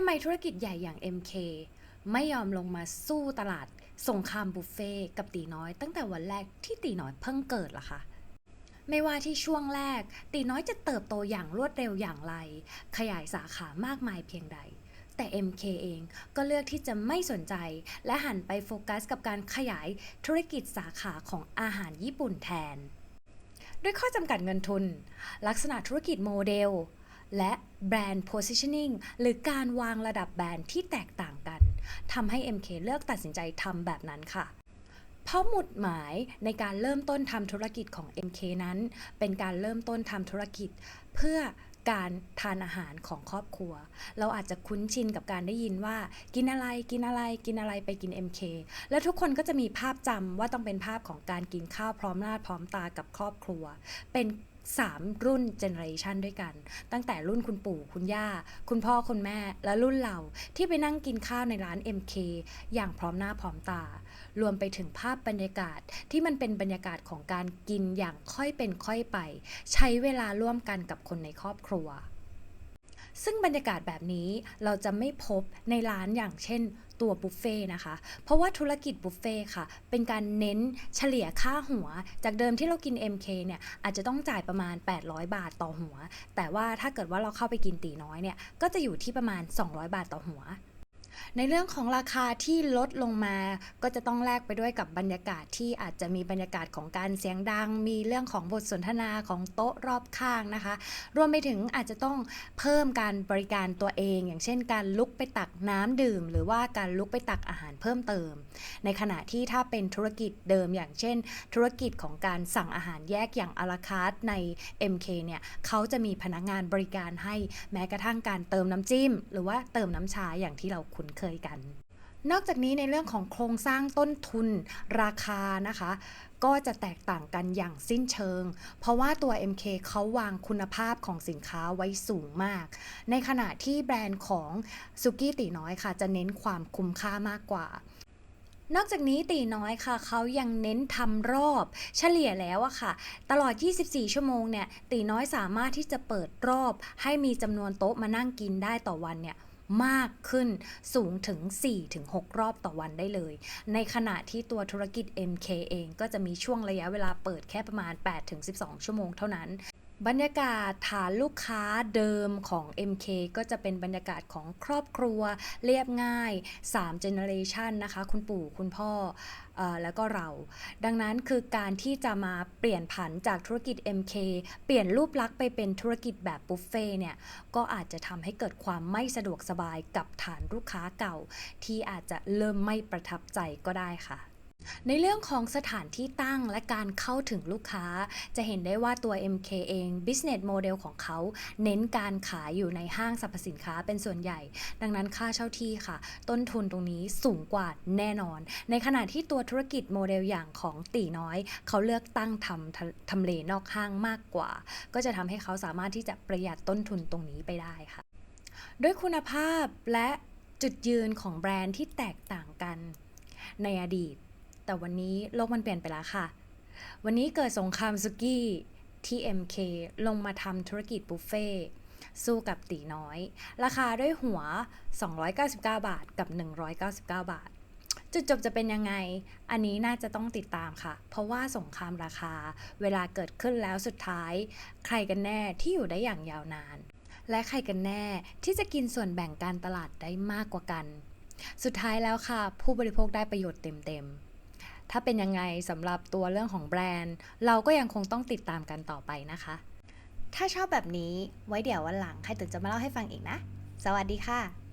ำไมธุรกิจใหญ่อย่าง MK ไม่ยอมลงมาสู้ตลาดส่งคามบุฟเฟ่กับตีน้อยตั้งแต่วันแรกที่ตีน้อยเพิ่งเกิดล่ะคะไม่ว่าที่ช่วงแรก ตีน้อยจะเติบโตอย่างรวดเร็วอย่างไร ขยายสาขามากมายเพียงใด แต่ MK เองก็เลือกที่จะไม่สนใจ และหันไปโฟกัสกับการขยายธุรกิจสาขาของอาหารญี่ปุ่นแทน ด้วยข้อจำกัดเงินทุน ลักษณะธุรกิจโมเดล และแบรนด์ positioning หรือการวางระดับแบรนด์ที่แตกต่างกันทำให้ MK เลือกตัดสินใจทำแบบนั้นค่ะ เพราะหมุดหมายในการเริ่มต้นทำธุรกิจของ MK นั้น เป็นการเริ่มต้นทำธุรกิจ เพื่อการทานอาหารของครอบครัว เราอาจจะคุ้นชินกับการได้ยินว่า กินอะไรกินอะไรกินอะไรไปกิน MK แล้วทุกคนก็จะมีภาพจำว่าต้องเป็นภาพของการกินข้าวพร้อมหน้าพร้อมตากับครอบครัว เป็น 3 รุ่นเจเนอเรชันด้วยกัน ตั้งแต่รุ่นคุณปู่คุณย่า คุณพ่อคุณแม่และรุ่นเราที่ไปนั่งกินข้าวในร้าน MK อย่างพร้อมหน้าพร้อมตา รวมไปถึงภาพบรรยากาศที่มันเป็นบรรยากาศของการกินอย่างค่อยเป็นค่อยไป ใช้เวลาร่วมกันกับคนในครอบครัว ซึ่งบรรยากาศแบบนี้เราจะไม่พบในร้านอย่างเช่นตัวบุฟเฟ่ต์นะคะ เพราะว่าธุรกิจบุฟเฟ่ต์ค่ะ เป็นการเน้นเฉลี่ยค่าหัว จากเดิมที่เรากิน MK เนี่ยอาจจะต้องจ่ายประมาณ 800 บาทต่อหัว แต่ว่าถ้าเกิดว่าเราเข้าไปกินตีน้อยเนี่ย ก็จะอยู่ที่ประมาณ 200 บาทต่อหัว ในเรื่องของราคาที่ลดลงมาก็จะต้องแลกไปด้วยกับบรรยากาศที่อาจจะมีบรรยากาศของการเสียงดัง มีเรื่องของบทสนทนาของโต๊ะรอบข้างนะคะ รวมไปถึงอาจจะต้องเพิ่มการบริการตัวเอง อย่างเช่น การลุกไปตักน้ำดื่ม หรือว่าการลุกไปตักอาหารเพิ่มเติม ในขณะที่ถ้าเป็นธุรกิจเดิมอย่างเช่น ธุรกิจของการสั่งอาหารแยกอย่างอาราคาร์ใน MK เนี่ยเขาจะมีพนักงานบริการให้แม้กระทั่งการเติมน้ำจิ้ม หรือว่าเติมน้ำชาอย่างที่เราคุ้นเคยกัน นอกจากนี้ในเรื่องของโครงสร้างต้นทุนราคานะคะ ก็จะแตกต่างกันอย่างสิ้นเชิง เพราะว่าตัว MK เขาวางคุณภาพของสินค้าไว้สูงมาก ในขณะที่แบรนด์ของซุกี้ตีน้อยค่ะ จะเน้นความคุ้มค่ามากกว่านอกจากนี้ตีน้อยค่ะ เขายังเน้นทำรอบเฉลี่ยแล้วอะค่ะ ตลอด 24 ชั่วโมงเนี่ยตีน้อยสามารถที่จะเปิดรอบ ให้มีจำนวนโต๊ะมานั่งกินได้ต่อวันเนี่ย มากขึ้นสูงถึง 4-6 รอบต่อวันได้เลย ในขณะที่ตัวธุรกิจ MK เองก็จะมีช่วงระยะเวลาเปิดแค่ประมาณ 8-12 ชั่วโมงเท่านั้น บรรยากาศฐานลูกค้าเดิมของ MK ก็จะเป็นบรรยากาศของครอบครัวเรียบง่าย3 generation นะคะ คุณปู่คุณพ่อออแล้วก็เรา ดังนั้นคือการที่จะมาเปลี่ยนผันจากธุรกิจ MK เปลี่ยนรูปลักษณ์ไปเป็นธุรกิจแบบบุฟเฟ่เนี่ย ก็อาจจะทำให้เกิดความไม่สะดวกสบายกับฐานลูกค้าเก่า ที่อาจจะเริ่มไม่ประทับใจก็ได้ค่ะ ในเรื่องของสถานที่ตั้งและการเข้าถึงลูกค้า จะเห็นได้ว่าตัว MK เอง business model ของเขาเน้นการขายอยู่ในห้างสรรพสินค้าเป็นส่วนใหญ่ ดังนั้นค่าเช่าที่ค่ะ ต้นทุนตรงนี้สูงกว่าแน่นอน ในขณะที่ตัวธุรกิจโมเดลอย่างของตีน้อย เขาเลือกตั้งทำทำเลนอกห้างมากกว่า ก็จะทำให้เขาสามารถที่จะประหยัดต้นทุนตรงนี้ไปได้ค่ะ ด้วยคุณภาพและจุดยืนของแบรนด์ที่แตกต่างกันในอดีต แต่วันนี้โลกมันเปลี่ยนไปแล้วค่ะ วันนี้เกิดสงครามซุกี้ที่ MK ลงมาทำธุรกิจบุฟเฟ่สู้กับตีน้อย ราคาด้วยหัว 299 บาทกับ 199 บาท จุดจบจะเป็นยังไง อันนี้น่าจะต้องติดตามค่ะ เพราะว่าสงครามราคา เวลาเกิดขึ้นแล้วสุดท้าย ใครกันแน่ที่อยู่ได้อย่างยาวนาน และใครกันแน่ที่จะกินส่วนแบ่งการตลาดได้มากกว่ากัน สุดท้ายแล้วค่ะ ผู้บริโภคได้ประโยชน์เต็มๆ ถ้าเป็นยังไงสำหรับตัวเรื่องของแบรนด์ เราก็ยังคงต้องติดตามกันต่อไปนะคะ ถ้าชอบแบบนี้ไว้เดี๋ยววันหลังใครตื่นจะมาเล่าให้ฟังอีกนะ สวัสดีค่ะ